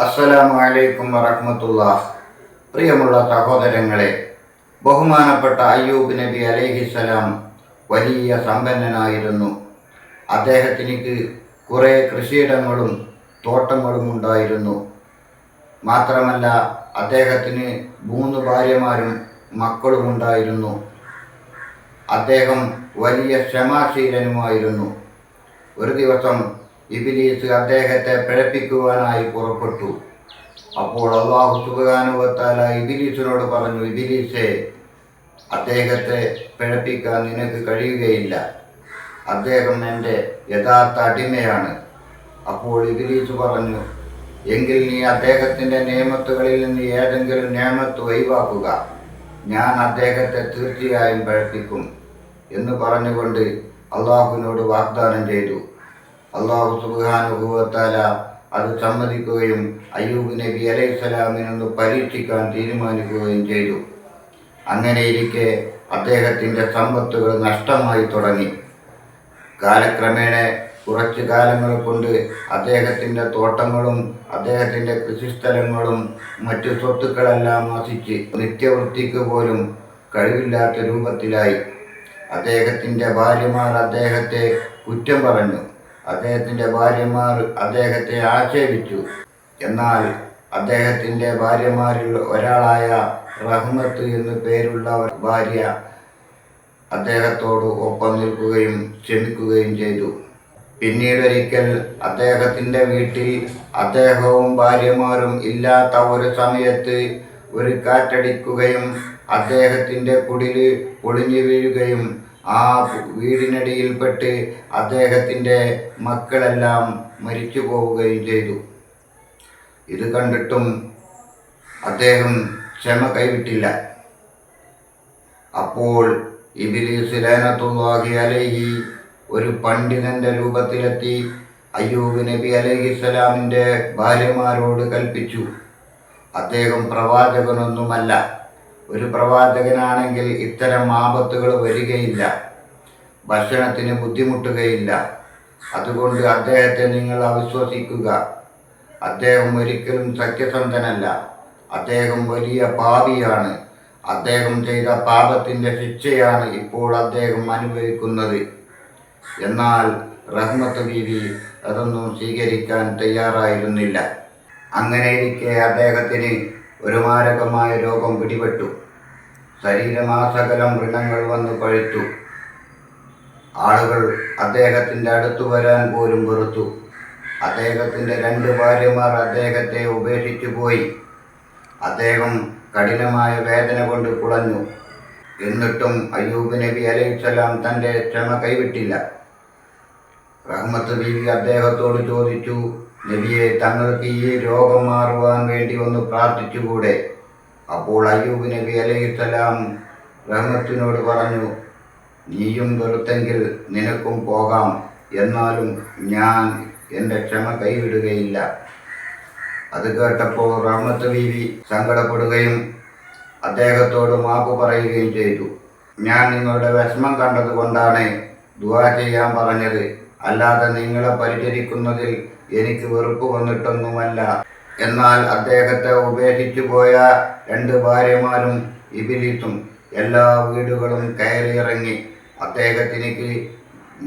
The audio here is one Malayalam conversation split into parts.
അസ്സലാമു അലൈക്കും വറഹ്മത്തുള്ളാഹ്. പ്രിയമുള്ള സഹോദരങ്ങളെ ബഹുമാനപ്പെട്ട അയ്യൂബ് നബി അലൈഹിസ്സലാം വലിയ സമ്പന്നനായിരുന്നു. അദ്ദേഹത്തിനിക്ക് കുറേ കൃഷിയിടങ്ങളും തോട്ടങ്ങളും ഉണ്ടായിരുന്നു. മാത്രമല്ല അദ്ദേഹത്തിന് മൂന്ന് ഭാര്യമാരും മക്കളും ഉണ്ടായിരുന്നു. അദ്ദേഹം വലിയ ക്ഷമാശീലനുമായിരുന്നു. ഒരു ദിവസം ഇബിലീസ് അദ്ദേഹത്തെ പിഴപ്പിക്കുവാനായി പുറപ്പെട്ടു. അപ്പോൾ അള്ളാഹു സുബാനുവത്താല ഇബിലീസിനോട് പറഞ്ഞു ഇബിലീസെ അദ്ദേഹത്തെ പിഴപ്പിക്കാൻ നിനക്ക് കഴിയുകയില്ല. അദ്ദേഹം എന്റെ യഥാർത്ഥ അടിമയാണ്. അപ്പോൾ ഇബിലീസ് പറഞ്ഞു എങ്കിൽ നീ അദ്ദേഹത്തിന്റെ നിയമത്തുകളിൽ നിന്ന് ഏതെങ്കിലും നിയമത്ത് ഒഴിവാക്കുക. ഞാൻ അദ്ദേഹത്തെ തീർച്ചയായും പഴപ്പിക്കും. എന്ന് പറഞ്ഞുകൊണ്ട് അള്ളാഹുവിനോട് വാഗ്ദാനം ചെയ്തു. അള്ളാഹു സുബാനുഭവത്താല അത് സമ്മതിക്കുകയും അയ്യൂബ് നബി അലൈഹിസ്സലാമിനൊന്ന് പരീക്ഷിക്കാൻ തീരുമാനിക്കുകയും ചെയ്തു. അങ്ങനെയിരിക്കെ അദ്ദേഹത്തിന്റെ സമ്പത്തുകൾ നഷ്ടമായി തുടങ്ങി. കാലക്രമേണ കുറച്ച് കാലങ്ങൾ കൊണ്ട് അദ്ദേഹത്തിന്റെ തോട്ടങ്ങളും അദ്ദേഹത്തിന്റെ കൃഷിസ്ഥലങ്ങളും മറ്റു സ്വത്തുക്കളെല്ലാം നശിച്ച് നിത്യവൃത്തിക്ക് പോലും കഴിവില്ലാത്ത രൂപത്തിലായി. അദ്ദേഹത്തിന്റെ ഭാര്യമാർ അദ്ദേഹത്തെ കുറ്റം പറഞ്ഞു. അദ്ദേഹത്തിന്റെ ഭാര്യമാർ അദ്ദേഹത്തെ ആക്ഷേപിച്ചു. എന്നാൽ അദ്ദേഹത്തിന്റെ ഭാര്യമാരിൽ ഒരാളായ റഹ്മത്ത് എന്നു പേരുള്ള ഭാര്യ അദ്ദേഹത്തോട് ഒപ്പം നിൽക്കുകയും ക്ഷമിക്കുകയും ചെയ്തു. പിന്നീടൊരിക്കൽ അദ്ദേഹത്തിന്റെ വീട്ടിൽ അദ്ദേഹവും ഭാര്യമാരും ഇല്ലാത്ത ഒരു സമയത്ത് ഒരു കാറ്റടിക്കുകയും അദ്ദേഹത്തിന്റെ കുടിൽ പൊളിഞ്ഞു വീഴുകയും ആ വീടിനടിയിൽപ്പെട്ട് അദ്ദേഹത്തിന്റെ മക്കളെല്ലാം മരിച്ചു പോവുകയും ചെയ്തു. ഇത് കണ്ടിട്ടും അദ്ദേഹം ക്ഷമ കൈവിട്ടില്ല. അപ്പോൾ ഇബിലീസ് ലാനത്തുള്ളാഹി അലൈഹി ഒരു പണ്ഡിതന്റെ രൂപത്തിലെത്തി അയ്യൂബ് നബി അലൈഹിസ്സലാമിന്റെ ഭാര്യമാരോട് കൽപ്പിച്ചു. അദ്ദേഹം പ്രവാചകനൊന്നുമല്ല. ഒരു പ്രവാചകനാണെങ്കിൽ ഇത്തരം ആപത്തുകൾ വരികയില്ല. ഭക്ഷണത്തിന് ബുദ്ധിമുട്ടുകയില്ല. അതുകൊണ്ട് അദ്ദേഹത്തെ നിങ്ങൾ അവിശ്വസിക്കുക. അദ്ദേഹം ഒരിക്കലും സത്യസന്ധനല്ല. അദ്ദേഹം വലിയ പാപിയാണ്. അദ്ദേഹം ചെയ്ത പാപത്തിന്റെ ശിക്ഷയാണ് ഇപ്പോൾ അദ്ദേഹം അനുഭവിക്കുന്നത്. എന്നാൽ റഹ്മത്ത് ബീവി അതൊന്നും സ്വീകരിക്കാൻ തയ്യാറായിരുന്നില്ല. അങ്ങനെയിരിക്കെ അദ്ദേഹത്തിന് ഒരു മാരകമായ രോഗം പിടിപെട്ടു. ശരീരമാസകലം വൃണങ്ങൾ വന്ന് പഴുത്തു. ആളുകൾ അദ്ദേഹത്തിന്റെ അടുത്തു വരാൻ പോലും വെറുത്തു. അദ്ദേഹത്തിന്റെ രണ്ട് ഭാര്യമാർ അദ്ദേഹത്തെ ഉപേക്ഷിച്ചു പോയി. അദ്ദേഹം കഠിനമായ വേദന കൊണ്ട് കുളഞ്ഞു. എന്നിട്ടും അയ്യൂബ് നബി അലൈഹിസ്സലാം തന്റെ ക്ഷമ കൈവിട്ടില്ല. റഹ്മത്ത് ബീവി അദ്ദേഹത്തോട് ചോദിച്ചു നബിയെ തങ്ങൾക്ക് ഈ രോഗം മാറുവാൻ വേണ്ടി ഒന്ന് പ്രാർത്ഥിച്ചുകൂടെ? അപ്പോൾ അയ്യൂബ് നബി അലൈഹിസ്സലാം റഹ്മത്തിനോട് പറഞ്ഞു നീയും വെറുത്തെങ്കിൽ നിനക്കും പോകാം. എന്നാലും ഞാൻ എന്റെ ക്ഷമ കൈവിടുകയില്ല. അത് കേട്ടപ്പോൾ റഹ്മത്ത് ബീവി സങ്കടപ്പെടുകയും അദ്ദേഹത്തോട് മാപ്പ് പറയുകയും ചെയ്തു. ഞാൻ നിങ്ങളുടെ വിഷമം കണ്ടതുകൊണ്ടാണ് ദുവാ ചെയ്യാൻ പറഞ്ഞത്. അല്ലാതെ നിങ്ങളെ പരിചരിക്കുന്നതിൽ എനിക്ക് വെറുപ്പ് വന്നിട്ടൊന്നുമല്ല. എന്നാൽ അദ്ദേഹത്തെ ഉപേക്ഷിച്ചു പോയ രണ്ട് ഭാര്യമാരും ഇബിലിത്തും എല്ലാ വീടുകളും കയറിയിറങ്ങി. അദ്ദേഹത്തിനിക്ക്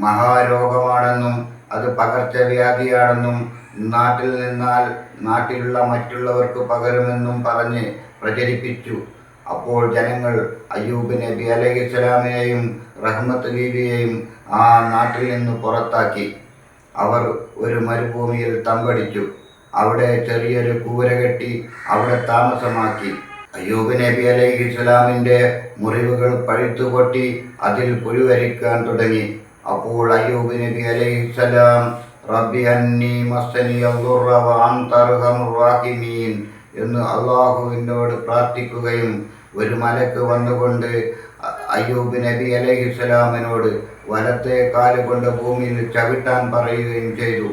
മഹാരോഗമാണെന്നും അത് പകർച്ചവ്യാധിയാണെന്നും നാട്ടിൽ നിന്നാൽ നാട്ടിലുള്ള മറ്റുള്ളവർക്ക് പകരുമെന്നും പറഞ്ഞ് പ്രചരിപ്പിച്ചു. അപ്പോൾ ജനങ്ങൾ അയ്യൂബ് നബി അലൈഹി ഇസ്ലാമിനെയും റഹ്മത്ത് ബീബിയെയും ആ നാട്ടിൽ നിന്ന് പുറത്താക്കി. അവർ ഒരു മരുഭൂമിയിൽ തമ്പടിച്ചു. അവിടെ ചെറിയൊരു കൂര കെട്ടി അവിടെ താമസമാക്കി. അയ്യൂബ് നബി അലൈഹി ഇസ്ലാമിന്റെ മുറിവുകൾ പഴുത്തു പൊട്ടി അതിൽ പുഴുവരിക്കാൻ തുടങ്ങി. അപ്പോൾ അയ്യൂബ് നബി അലൈഹി സ്വലാം റബ്ബി അന്നി അൻത എന്ന് അള്ളാഹുവിനോട് പ്രാർത്ഥിക്കുകയും ഒരു മലക്ക് വന്നുകൊണ്ട് അയ്യൂബ് നബി അലൈഹി സ്വലാമിനോട് വലത്തെ കാൽ കൊണ്ട് ഭൂമിയിൽ ചവിട്ടാൻ പറയുകയും ചെയ്തു.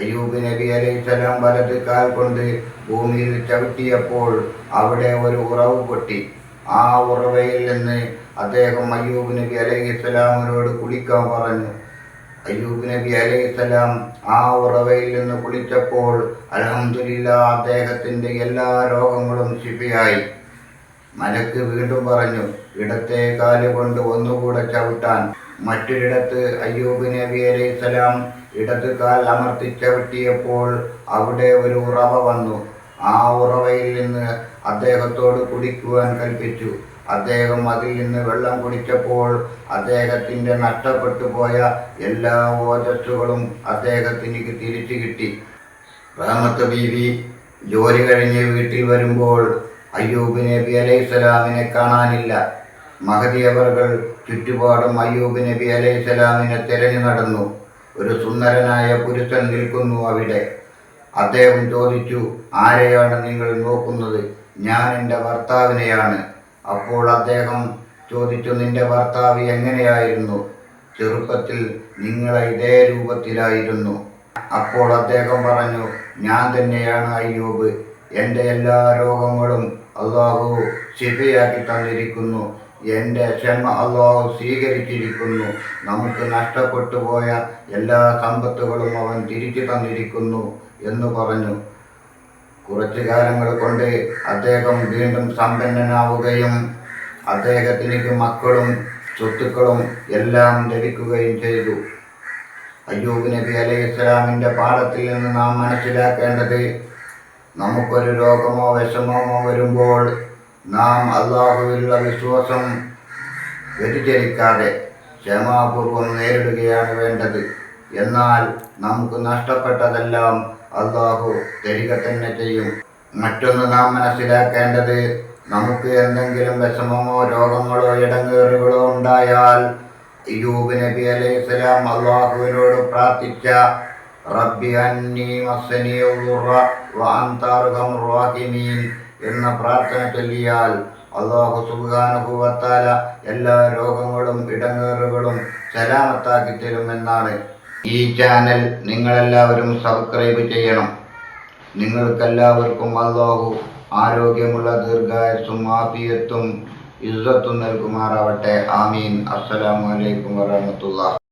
അയ്യൂബ് നബി അലൈഹി സ്വലാം വലത് കാൽ കൊണ്ട് ഭൂമിയിൽ ചവിട്ടിയപ്പോൾ അവിടെ ഒരു ഉറവ് പൊട്ടി. ആ ഉറവയിൽ നിന്ന് അദ്ദേഹം അയ്യൂബ് നബി അലൈഹി സ്വലാമിനോട് കുളിക്കാൻ പറഞ്ഞു. അയ്യൂബ് നബി അലൈഹിസ്സലാം ആ ഉറവയിൽ നിന്ന് കുളിച്ചപ്പോൾ അലഹമില്ല അദ്ദേഹത്തിന്റെ എല്ലാ രോഗങ്ങളും ശിഫിയായി. മലക്ക് വീണ്ടും പറഞ്ഞു ഇടത്തെ കാൽ കൊണ്ട് ഒന്നുകൂടെ ചവിട്ടാൻ. മറ്റൊരിടത്ത് അയ്യൂബ് നബി അലൈഹിസ്സലാം ഇടത് കാൽ അമർത്തി ചവിട്ടിയപ്പോൾ അവിടെ ഒരു ഉറവ വന്നു. ആ ഉറവയിൽ നിന്ന് അദ്ദേഹത്തോട് കുടിക്കുവാൻ കൽപ്പിച്ചു. അദ്ദേഹം അതിൽ നിന്ന് വെള്ളം കുടിച്ചപ്പോൾ അദ്ദേഹത്തിന്റെ നഷ്ടപ്പെട്ടു പോയ എല്ലാ ഓജസ്സുകളും അദ്ദേഹത്തിന് തിരിച്ചു കിട്ടി. റഹമത്ത് ബീവി ജോലി കഴിഞ്ഞ് വീട്ടിൽ വരുമ്പോൾ അയ്യൂബ് നബി അലൈഹിസ്സലാമിനെ കാണാനില്ല. മഹദി അവർകൾ ചുറ്റുപാടും അയ്യൂബ് നബി അലൈഹിസ്സലാമിനെ തിരഞ്ഞു നടന്നു. ഒരു സുന്ദരനായ പുരുഷൻ നിൽക്കുന്നു അവിടെ. അദ്ദേഹം ചോദിച്ചു ആരെയാണ് നിങ്ങൾ നോക്കുന്നത്? ഞാൻ എന്റെ ഭർത്താവിനെയാണ്. അപ്പോൾ അദ്ദേഹം ചോദിച്ചു നിന്റെ ഭർത്താവ് എങ്ങനെയായിരുന്നു? ചെറുപ്പത്തിൽ നിങ്ങളെ ഇതേ രൂപത്തിലായിരുന്നു. അപ്പോൾ അദ്ദേഹം പറഞ്ഞു ഞാൻ തന്നെയാണ് അയ്യൂബ്. എന്റെ എല്ലാ രോഗങ്ങളും അള്ളാഹു ശിഫയാക്കി തന്നിരിക്കുന്നു. എന്റെ ക്ഷമ അള്ളാഹു സ്വീകരിച്ചിരിക്കുന്നു. നമുക്ക് നഷ്ടപ്പെട്ടു പോയ എല്ലാ സമ്പത്തുകളും അവൻ തിരിച്ചു തന്നിരിക്കുന്നു എന്ന് പറഞ്ഞു. കുറച്ചു കാലങ്ങൾ കൊണ്ട് അദ്ദേഹം വീണ്ടും സമ്പന്നനാവുകയും അദ്ദേഹത്തിലേക്ക് മക്കളും സ്വത്തുക്കളും എല്ലാം ലഭിക്കുകയും ചെയ്തു. അയ്യൂബ് നബി അലൈഹി ഇസ്ലാമിന്റെ പാഠത്തിൽ നിന്ന് നാം മനസ്സിലാക്കേണ്ടത് നമുക്കൊരു രോഗമോ വിഷമമോ വരുമ്പോൾ നാം അള്ളാഹുവിലുള്ള വിശ്വാസം വ്യതിചരിക്കാതെ ക്ഷമാപൂർവം നേരിടുകയാണ് വേണ്ടത്. എന്നാൽ നമുക്ക് നഷ്ടപ്പെട്ടതെല്ലാം അള്ളാഹു തരിക തന്നെ ചെയ്യും. മറ്റൊന്ന് നാം മനസ്സിലാക്കേണ്ടത് നമുക്ക് എന്തെങ്കിലും വിഷമമോ രോഗങ്ങളോ ഇടങ്ങേറുകളോ ഉണ്ടായാൽ അയ്യൂബ് നബി അലൈഹി സ്വലാം അള്ളാഹുവിനോട് പ്രാർത്ഥിച്ച റബ്ബി അന്നി മസ്സനി എന്ന പ്രാർത്ഥന ചൊല്ലിയാൽ അള്ളാഹു തആല എല്ലാ രോഗങ്ങളും ഇടങ്ങേറുകളും സലാമത്താക്കി തരുമെന്നാണ് ഈ ചാനൽ നിങ്ങളെല്ലാവരും സബ്സ്ക്രൈബ് ചെയ്യണം. നിങ്ങൾക്കെല്ലാവർക്കും അള്ളാഹു ആരോഗ്യമുള്ള ദീർഘായുസും ആഫിയത്തും ഇസ്സത്തും നൽകുമാറാവട്ടെ. ആമീൻ. അസ്സലാമു അലൈക്കും വറഹ്മത്തുള്ളാഹി